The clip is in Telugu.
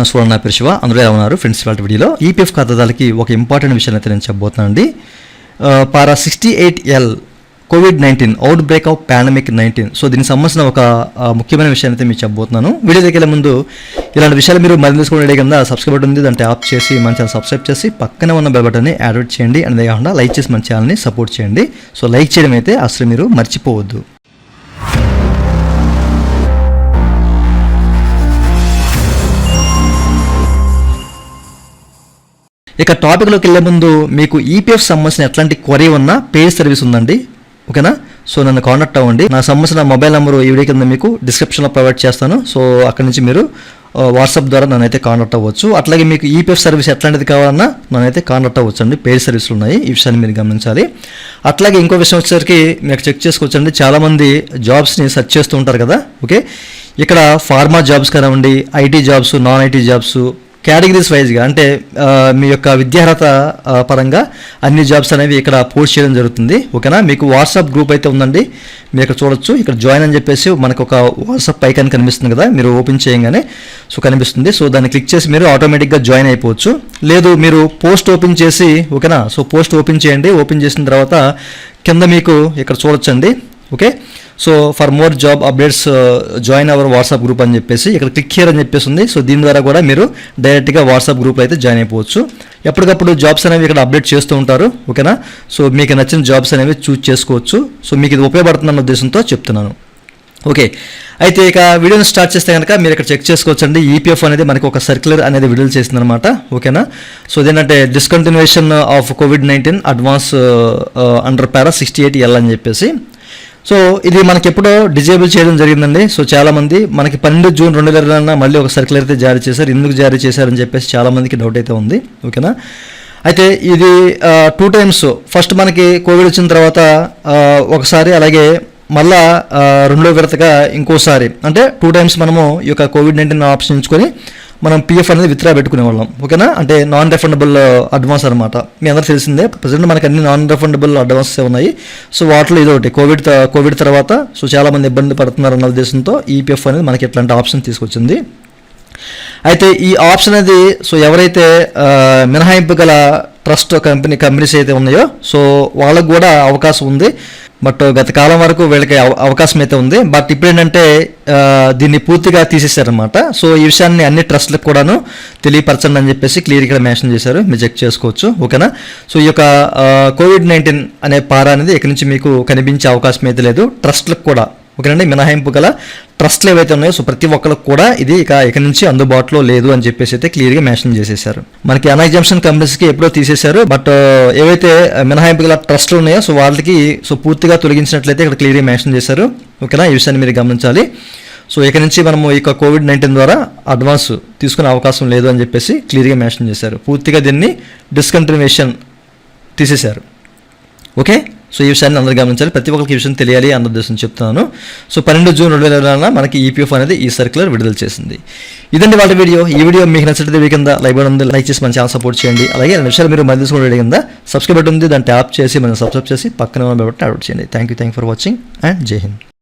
నా స్వరం నా పేరు శివ. అందులో ఎలా ఉన్నారు? ఫ్రెండ్స్ వాళ్ళ వీడియోలో ఈపీఎఫ్ ఖాతాదారులకి ఒక ఇంపార్టెంట్ విషయం అయితే నేను చెప్పబోతున్నాను అండి para sixty eight L COVID nineteen outbreak of pandemic nineteen so దీనికి సంబంధించిన ఒక ముఖ్యమైన విషయాన్ని అయితే మీకు చెప్పబోతున్నాను. వీడియో దగ్గర ముందు ఇలాంటి విషయాలు మీరు మరింత తెలుసుకోవడం కింద సబ్స్క్రైబ్ బటన్ ఉంది. దాన్ని ట్యాప్ చేసి మన ఛానల్ సబ్స్క్రైబ్ చేసి పక్కనే ఉన్న బెల్ బటన్ని యాడ్ చేయండి. అంతే కాకుండా లైక్ చేసి మన ఛానల్ని సపోర్ట్ చేయండి. సో లైక్ చేయడం అయితే అసలు మీరు మర్చిపోవద్దు. ఇక టాపిక్లోకి వెళ్ళే ముందు మీకు ఈపీఎఫ్ సంబంధించిన ఎట్లాంటి క్వరీ ఉన్నా పేజ్ సర్వీస్ ఉందండి. ఓకేనా? సో నన్ను కాంటాక్ట్ అవ్వండి. నా సంబంధించిన మొబైల్ నెంబర్ ఈ వీడియో కింద మీకు డిస్క్రిప్షన్లో ప్రొవైడ్ చేస్తాను. సో అక్కడి నుంచి మీరు వాట్సాప్ ద్వారా నన్నైతే కాంటాక్ట్ అవ్వచ్చు. అట్లాగే మీకు ఈపీఎఫ్ సర్వీస్ ఎట్లాంటిది కావాలన్నా నన్నైతే కాంటాక్ట్ అవ్వచ్చు అండి పేజ్ సర్వీసులు ఉన్నాయి. ఈ విషయాన్ని మీరు గమనించాలి. అట్లాగే ఇంకో విషయం వచ్చేసరికి మీకు చెక్ చేసుకోవచ్చండి. చాలామంది జాబ్స్ని సెర్చ్ చేస్తూ ఉంటారు కదా. ఓకే? ఇక్కడ ఫార్మా జాబ్స్ కానివ్వండి IT jobs non IT jobs categories వైజ్గా అంటే మీ యొక్క విద్యార్హత పరంగా అన్ని జాబ్స్ అనేవి ఇక్కడ పోస్ట్ చేయడం జరుగుతుంది. ఓకేనా? మీకు వాట్సాప్ గ్రూప్ అయితే ఉందండి. మీరు ఇక్కడ చూడొచ్చు. ఇక్కడ జాయిన్ అని చెప్పేసి మనకు ఒక వాట్సాప్ ఐకాన్ కనిపిస్తుంది కదా. మీరు ఓపెన్ చేయగానే సో కనిపిస్తుంది. సో దాన్ని క్లిక్ చేసి మీరు ఆటోమేటిక్గా జాయిన్ అయిపోవచ్చు. లేదు మీరు పోస్ట్ ఓపెన్ చేసి ఓకేనా? సో పోస్ట్ ఓపెన్ చేయండి. ఓపెన్ చేసిన తర్వాత కింద మీకు ఇక్కడ చూడొచ్చండి. Okay? So for more job updates join our WhatsApp group అని చెప్పేసి ఇక్కడ క్లిక్ హియర్ అని చెప్పేసి ఉంది సో దీని ద్వారా కూడా మీరు డైరెక్ట్గా వాట్సాప్ గ్రూప్లో అయితే జాయిన్ అయిపోవచ్చు. ఎప్పటికప్పుడు జాబ్స్ అనేవి ఇక్కడ అప్డేట్ చేస్తూ ఉంటారు ఓకేనా సో మీకు నచ్చిన జాబ్స్ అనేవి చూస్ చేసుకోవచ్చు. సో మీకు ఇది ఉపయోగపడుతుందన్న ఉద్దేశంతో చెప్తున్నాను. ఓకే అయితే ఇక వీడియోని స్టార్ట్ చేస్తే కనుక మీరు ఇక్కడ చెక్ చేసుకోవచ్చండి. ఈపీఎఫ్ అనేది మనకి ఒక సర్క్యులర్ అనేది విడుదల చేసిందనమాట ఓకేనా సో ఇదేంటంటే discontinuation of COVID nineteen advance under para sixty eight L అని చెప్పేసి. సో ఇది మనకి ఎప్పుడో డిజేబుల్ చేయడం జరిగిందండి. సో చాలా మంది మనకి పన్నెండు జూన్ రెండు వేల ఇరవై మళ్ళీ ఒక సర్కులర్ అయితే జారీ చేశారు. ఎందుకు జారీ చేశారని చెప్పేసి చాలామందికి డౌట్ అయితే ఉంది. ఓకేనా? అయితే ఇది టూ టైమ్స్ ఫస్ట్ మనకి కోవిడ్ వచ్చిన తర్వాత ఒకసారి అలాగే మళ్ళా రెండో విడతగా ఇంకోసారి. అంటే టూ టైమ్స్ మనము ఈ యొక్క కోవిడ్ నైన్టీన్ ఆప్షన్ ఎంచుకొని మనం పిఎఫ్ అనేది విత్డ్రా పెట్టుకునే వాళ్ళం ఓకేనా? అంటే నాన్ రిఫండబుల్ అడ్వాన్స్ అనమాట మీ అందరూ తెలిసిందే ప్రజెంట్ మనకి అన్ని నాన్ రిఫండబుల్ అడ్వాన్స్ ఉన్నాయి. సో వాటిలో ఇది ఒకటి కోవిడ్ కోవిడ్ తర్వాత సో చాలా మంది ఇబ్బంది పడుతున్నారు అన్న ఉద్దేశంతో ఈపీఎఫ్ అనేది మనకి ఇట్లాంటి ఆప్షన్ తీసుకొచ్చింది. అయితే ఈ ఆప్షన్ అనేది సో ఎవరైతే మినహాయింపు గల ట్రస్ట్ కంపెనీ కంపెనీస్ అయితే ఉన్నాయో సో వాళ్ళకు కూడా అవకాశం ఉంది. బట్ గత కాలం వరకు వీళ్ళకి అవ- అవకాశం అయితే ఉంది. బట్ ఇప్పుడు ఏంటంటే దీన్ని పూర్తిగా తీసేశారనమాట సో ఈ విషయాన్ని అన్ని ట్రస్ట్లకు కూడాను తెలియపరచండి అని చెప్పేసి క్లియర్ ఇక్కడ మెన్షన్ చేశారు. మీరు చెక్ చేసుకోవచ్చు. ఓకేనా? సో ఈ యొక్క కోవిడ్ నైన్టీన్ అనే పారా అనేది ఇక్కడి నుంచి మీకు కనిపించే అవకాశం అయితే లేదు. ట్రస్ట్లకు కూడా. ఓకేనండి? మినహాయింపు గల ట్రస్ట్లు ఏవైతే ఉన్నాయో సో ప్రతి ఒక్కరికి కూడా ఇది ఇక ఇక నుంచి అందుబాటులో లేదు అని చెప్పేసి అయితే క్లియర్గా మెన్షన్ చేసేసారు. మనకి అన్ఎగ్జామ్షన్ కంపెనీస్కి ఎప్పుడో తీసేశారు బట్ ఏవైతే మినహాయింపు గల ట్రస్ట్లు ఉన్నాయో సో వాళ్ళకి సో పూర్తిగా తొలగించినట్లయితే ఇక్కడ క్లియర్గా మెన్షన్ చేశారు. ఓకేనా? ఈ విషయాన్ని మీరు గమనించాలి. సో ఇక నుంచి మనము ఇక కోవిడ్ నైన్టీన్ ద్వారా అడ్వాన్స్ తీసుకునే అవకాశం లేదు అని చెప్పేసి క్లియర్గా మెన్షన్ చేశారు. పూర్తిగా దీన్ని డిస్కంటిన్యూషన్ తీసేశారు. ఓకే? సో ఈ విషయాన్ని అందరూ గమనించాలి. ప్రతి ఒక్కరికి ఈ విషయం తెలియాలి అన్న ఉద్దేశం చెప్తున్నాను. సో పన్నెండు జూన్ రెండు వేల ఇరవై మనకి ఈపీఎఫ్ అనేది ఈ సర్క్యులర్ విడుదల చేసింది. ఇదండి వాళ్ళ వీడియో. ఈ వీడియో మీకు నచ్చితే వీ కింద లైక్ ఉంది. లైక్ చేసి మన ఛానల్ సపోర్ట్ చేయండి. అలాగే రెండు విషయాలు మీరు మళ్ళీ తీసుకుని వీడియో కింద సబ్స్క్రైబ్ ఉంది. దాన్ని ట్యాప్ చేసి మనం సబ్స్క్రైబ్ చేసి పక్కన బట్టి బటన్ చేయండి. Thank you thank for watching and Jai Hind